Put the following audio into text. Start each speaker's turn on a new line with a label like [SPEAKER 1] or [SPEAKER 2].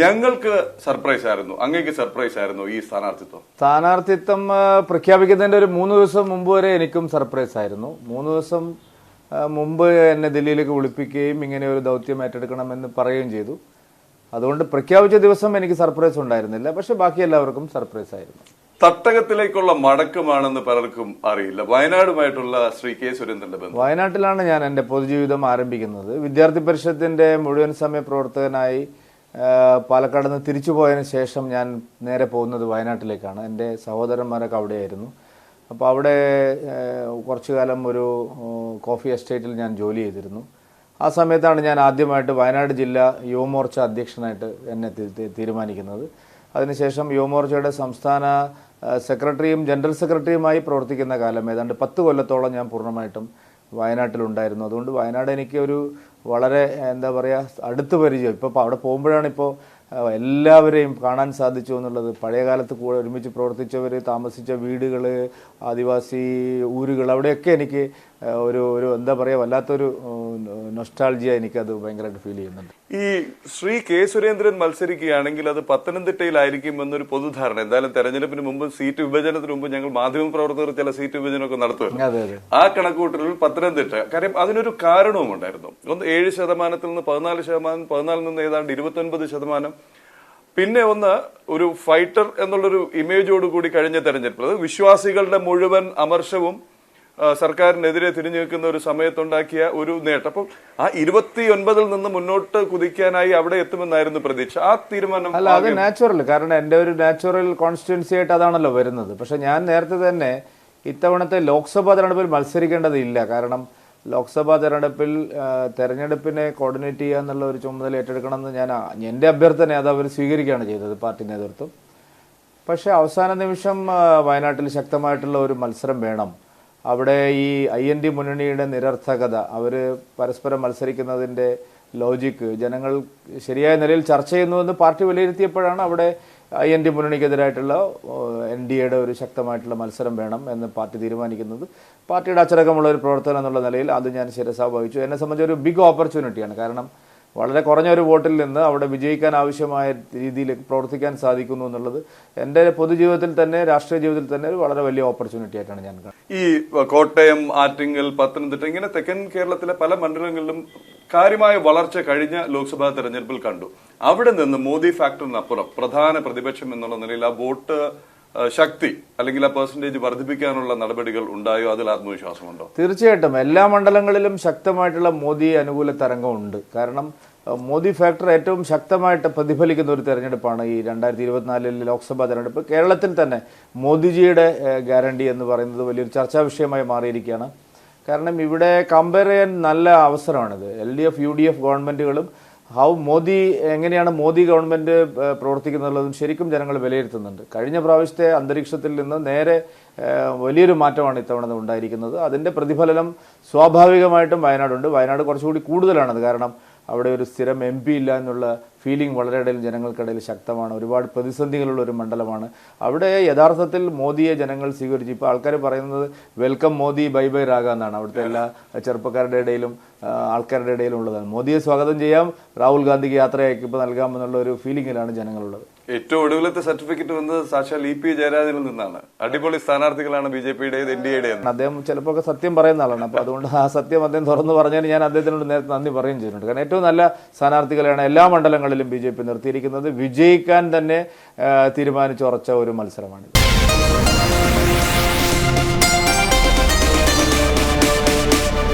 [SPEAKER 1] ഞങ്ങൾക്ക് സർപ്രൈസ് ആയിരുന്നു. അങ്ങേക്ക് സർപ്രൈസ് ആയിരുന്നു ഈ സ്ഥാനാർത്ഥിത്വം.
[SPEAKER 2] സ്ഥാനാർത്ഥിത്വം പ്രഖ്യാപിക്കുന്നതിന്റെ ഒരു മൂന്ന് ദിവസം മുമ്പ് വരെ എനിക്കും സർപ്രൈസ് ആയിരുന്നു. മൂന്ന് ദിവസം മുമ്പ് എന്നെ ദില്ലിയിലേക്ക് വിളിപ്പിക്കുകയും ഇങ്ങനെ ഒരു ദൗത്യം ഏറ്റെടുക്കണമെന്ന് പറയുകയും ചെയ്തു. അതുകൊണ്ട് പ്രഖ്യാപിച്ച ദിവസം എനിക്ക് സർപ്രൈസ് ഉണ്ടായിരുന്നില്ല. പക്ഷെ ബാക്കി എല്ലാവർക്കും സർപ്രൈസ് ആയിരുന്നു.
[SPEAKER 1] തട്ടകത്തിലേക്കുള്ള മടക്കമാണെന്ന് പലർക്കും അറിയില്ല. വയനാടുമായിട്ടുള്ള ശ്രീ കെ സുരേന്ദ്രന്റെ ബന്ധം.
[SPEAKER 2] വയനാട്ടിലാണ് ഞാൻ എന്റെ പൊതുജീവിതം ആരംഭിക്കുന്നത്. വിദ്യാർത്ഥി പരിഷത്തിന്റെ മുഴുവൻ സമയ പ്രവർത്തകനായി പാലക്കാട് നിന്ന് തിരിച്ചു പോയതിന് ശേഷം ഞാൻ നേരെ പോകുന്നത് വയനാട്ടിലേക്കാണ്. എന്റെ സഹോദരന്മാരൊക്കെ അവിടെയായിരുന്നു. അപ്പോൾ അവിടെ കുറച്ചു കാലം ഒരു കോഫി എസ്റ്റേറ്റിൽ ഞാൻ ജോലി ചെയ്തിരുന്നു. ആ സമയത്താണ് ഞാൻ ആദ്യമായിട്ട് വയനാട് ജില്ല യുവമോർച്ച അധ്യക്ഷനായിട്ട് എന്നെ തീരുമാനിക്കുന്നത്. അതിനുശേഷം യുവമോർച്ചയുടെ സംസ്ഥാന സെക്രട്ടറിയും ജനറൽ സെക്രട്ടറിയുമായി പ്രവർത്തിക്കുന്ന കാലം ഏതാണ്ട് പത്ത് കൊല്ലത്തോളം ഞാൻ പൂർണമായിട്ടും വയനാട്ടിലുണ്ടായിരുന്നു. അതുകൊണ്ട് വയനാട് എനിക്ക് ഒരു വളരെ എന്താ പറയുക അടുത്ത് പരിചയം. ഇപ്പോൾ അവിടെ പോകുമ്പോഴാണ് ഇപ്പോൾ എല്ലാവരെയും കാണാൻ സാധിച്ചു എന്നുള്ളത്. പഴയ കാലത്ത് കൂടെ ഒരുമിച്ച് പ്രവർത്തിച്ചവർ താമസിച്ച വീടുകൾ ആദിവാസി ഊരുകൾ അവിടെയൊക്കെ എനിക്ക് ഒരു ഒരു എന്താ പറയുക വല്ലാത്തൊരു നൊസ്റ്റാൾജിയ എനിക്കത് ഭയങ്കരമായിട്ട് ഫീൽ ചെയ്യുന്നുണ്ട്.
[SPEAKER 1] ഈ ശ്രീ കെ സുരേന്ദ്രൻ മത്സരിക്കുകയാണെങ്കിൽ അത് പത്തനംതിട്ടയിലായിരിക്കും എന്നൊരു പൊതുധാരണ. എന്തായാലും തെരഞ്ഞെടുപ്പിന് മുമ്പ് സീറ്റ് വിഭജനത്തിന് മുമ്പ് ഞങ്ങൾ മാധ്യമ പ്രവർത്തകർ ചില സീറ്റ് വിഭജനമൊക്കെ
[SPEAKER 2] അതെ
[SPEAKER 1] ആ കണക്കൂട്ടലിൽ പത്തനംതിട്ട കാര്യം അതിനൊരു കാരണവും ഉണ്ടായിരുന്നു. ഒന്ന് ഏഴ് ശതമാനത്തിൽ നിന്ന് പതിനാല് ശതമാനം പതിനാലിൽ നിന്ന് ഏതാണ്ട് ഇരുപത്തൊൻപത് ശതമാനം. പിന്നെ ഒന്ന് ഒരു ഫൈറ്റർ എന്നുള്ളൊരു ഇമേജോട് കൂടി കഴിഞ്ഞ തെരഞ്ഞെടുപ്പ് അത് വിശ്വാസികളുടെ മുഴുവൻ അമർഷവും സർക്കാരിനെതിരെ തിരിഞ്ഞു നിൽക്കുന്ന ഒരു സമയത്തുണ്ടാക്കിയ ഒരു നേട്ടം. അപ്പം ആ ഇരുപത്തി ഒൻപതിൽ നിന്ന് മുന്നോട്ട് കുതിക്കാനായി അവിടെ എത്തുമെന്നായിരുന്നു പ്രതീക്ഷ. ആ തീരുമാനം
[SPEAKER 2] അല്ല അത് നാച്ചുറൽ കാരണം എന്റെ ഒരു നാച്ചുറൽ കോൺസ്റ്റിറ്റ്യൻസി ആയിട്ട് അതാണല്ലോ വരുന്നത്. പക്ഷെ ഞാൻ നേരത്തെ തന്നെ ഇത്തവണത്തെ ലോക്സഭാ തെരഞ്ഞെടുപ്പിൽ മത്സരിക്കേണ്ടതില്ല കാരണം ലോക്സഭാ തെരഞ്ഞെടുപ്പിൽ തെരഞ്ഞെടുപ്പിനെ കോർഡിനേറ്റ് ചെയ്യുക എന്നുള്ള ഒരു ചുമതല ഏറ്റെടുക്കണമെന്ന് ഞാൻ എന്റെ അഭ്യർത്ഥന അത് അവർ സ്വീകരിക്കുകയാണ് ചെയ്തത് പാർട്ടി നേതൃത്വം. പക്ഷേ അവസാന നിമിഷം വയനാട്ടിൽ ശക്തമായിട്ടുള്ള ഒരു മത്സരം വേണം. അവിടെ ഈ ഐ എൻ ഡി മുന്നണിയുടെ നിരർത്ഥകത അവർ പരസ്പരം മത്സരിക്കുന്നതിന്റെ ലോജിക്ക് ജനങ്ങൾ ശരിയായ നിലയിൽ ചർച്ച ചെയ്യുന്നുവെന്ന് പാർട്ടി വിലയിരുത്തിയപ്പോഴാണ് അവിടെ ഐ എൻ ഡി മുന്നണിക്കെതിരായിട്ടുള്ള എൻ ഡി എയുടെ ഒരു ശക്തമായിട്ടുള്ള മത്സരം വേണം എന്ന് പാർട്ടി തീരുമാനിക്കുന്നത്. പാർട്ടിയുടെ അച്ചടക്കമുള്ള ഒരു പ്രവർത്തനം എന്നുള്ള നിലയിൽ അത് ഞാൻ ശിരസാ വഹിച്ചു എന്നെ സംബന്ധിച്ച് ഒരു ബിഗ് ഓപ്പർച്യൂണിറ്റിയാണ് കാരണം വളരെ കുറഞ്ഞ ഒരു വോട്ടിൽ നിന്ന് അവിടെ വിജയിക്കാൻ ആവശ്യമായ രീതിയിൽ പ്രവർത്തിക്കാൻ സാധിക്കുന്നു എന്നുള്ളത് എന്റെ പൊതുജീവിതത്തിൽ തന്നെ രാഷ്ട്രീയ ജീവിതത്തിൽ തന്നെ ഒരു വളരെ വലിയ ഓപ്പർച്യൂണിറ്റി ആയിട്ടാണ് ഞാൻ കാണുന്നത്.
[SPEAKER 1] ഈ കോട്ടയം ആറ്റിങ്ങൽ പത്തനംതിട്ട ഇങ്ങനെ തെക്കൻ കേരളത്തിലെ പല മണ്ഡലങ്ങളിലും കാര്യമായ വളർച്ച കഴിഞ്ഞ ലോക്സഭാ തെരഞ്ഞെടുപ്പിൽ കണ്ടു. അവിടെ നിന്ന് മോദി ഫാക്ടറിനപ്പുറം പ്രധാന പ്രതിപക്ഷം എന്നുള്ള നിലയിൽ ആ വോട്ട് ശക്തി അല്ലെങ്കിൽ ആ പെർസെന്റേജ് വർദ്ധിപ്പിക്കാനുള്ള നടപടികൾ ഉണ്ടായോ? അതിൽ ആത്മവിശ്വാസമുണ്ടോ?
[SPEAKER 2] തീർച്ചയായിട്ടും. എല്ലാ മണ്ഡലങ്ങളിലും ശക്തമായിട്ടുള്ള മോദി അനുകൂല തരംഗമുണ്ട്. കാരണം മോദി ഫാക്ടർ ഏറ്റവും ശക്തമായിട്ട് പ്രതിഫലിക്കുന്ന ഒരു തെരഞ്ഞെടുപ്പാണ് ഈ രണ്ടായിരത്തി ഇരുപത്തിനാലിലെ ലോക്സഭാ തെരഞ്ഞെടുപ്പ്. കേരളത്തിൽ തന്നെ മോദിജിയുടെ ഗ്യാരണ്ടി എന്ന് പറയുന്നത് വലിയൊരു ചർച്ചാ വിഷയമായി മാറിയിരിക്കുകയാണ്. കാരണം ഇവിടെ കമ്പയർ ചെയ്യാൻ നല്ല അവസരമാണിത്. L D F U D F ഗവൺമെന്റുകളും how Modi എങ്ങനെയാണ് മോദി ഗവൺമെന്റ് ഏഹ്, പ്രവർത്തിക്കുന്നുള്ളതും ശരിക്കും ജനങ്ങൾ വിലയിരുത്തുന്നുണ്ട്. കഴിഞ്ഞ പ്രാവശ്യത്തെ അന്തരീക്ഷത്തിൽ നിന്ന് നേരെ വലിയൊരു മാറ്റമാണ് ഇത്തവണ ഉണ്ടായിരിക്കുന്നത്. അതിന്റെ പ്രതിഫലനം സ്വാഭാവികമായിട്ടും വയനാടുണ്ട്. വയനാട് കുറച്ചുകൂടി കൂടുതലാണത്. കാരണം അവിടെ ഒരു സ്ഥിരം എം പി ഇല്ല എന്നുള്ള ഫീലിംഗ് വളരെയിടയിൽ ജനങ്ങൾക്കിടയിൽ ശക്തമാണ്. ഒരുപാട് പ്രതിസന്ധികളുള്ള ഒരു മണ്ഡലമാണ്. അവിടെ യഥാർത്ഥത്തിൽ മോദിയെ ജനങ്ങൾ സ്വീകരിച്ചു. ഇപ്പോൾ ആൾക്കാർ പറയുന്നത് welcome Modi bye bye Raga എന്നാണ്. അവിടുത്തെ എല്ലാ ചെറുപ്പക്കാരുടെ ഇടയിലും ആൾക്കാരുടെ ഇടയിലും ഉള്ളതാണ്. മോദിയെ സ്വാഗതം ചെയ്യാം. രാഹുൽ ഗാന്ധിക്ക് യാത്രയയക്കിപ്പോൾ നൽകാമെന്നുള്ള ഒരു ഫീലിങ്ങിലാണ് ജനങ്ങളുള്ളത്.
[SPEAKER 1] ഏറ്റവും ഒടുവിലത്തെ സർട്ടിഫിക്കറ്റ് വന്നത് സാക്ഷാൽ ഇ പി ജയരാജനിൽ നിന്നാണ്. അടിപൊളി സ്ഥാനാർത്ഥികളാണ് ബി ജെ പിയുടേത് എൻ ഡി എയുടെ
[SPEAKER 2] അദ്ദേഹം ചിലപ്പോൾ ഒക്കെ സത്യം പറയുന്ന ആളാണ്. അപ്പോൾ അതുകൊണ്ട് ആ സത്യം അദ്ദേഹം തുറന്നു പറഞ്ഞതിന് ഞാൻ അദ്ദേഹത്തിനോട് നേരത്തെ നന്ദി പറയുകയും ചെയ്തിട്ടുണ്ട്. കാരണം ഏറ്റവും നല്ല സ്ഥാനാർത്ഥികളെയാണ് എല്ലാ മണ്ഡലങ്ങളിലും ബി ജെ പി നിർത്തിയിരിക്കുന്നത്. വിജയിക്കാൻ തന്നെ തീരുമാനിച്ചുറച്ച ഒരു മത്സരമാണിത്.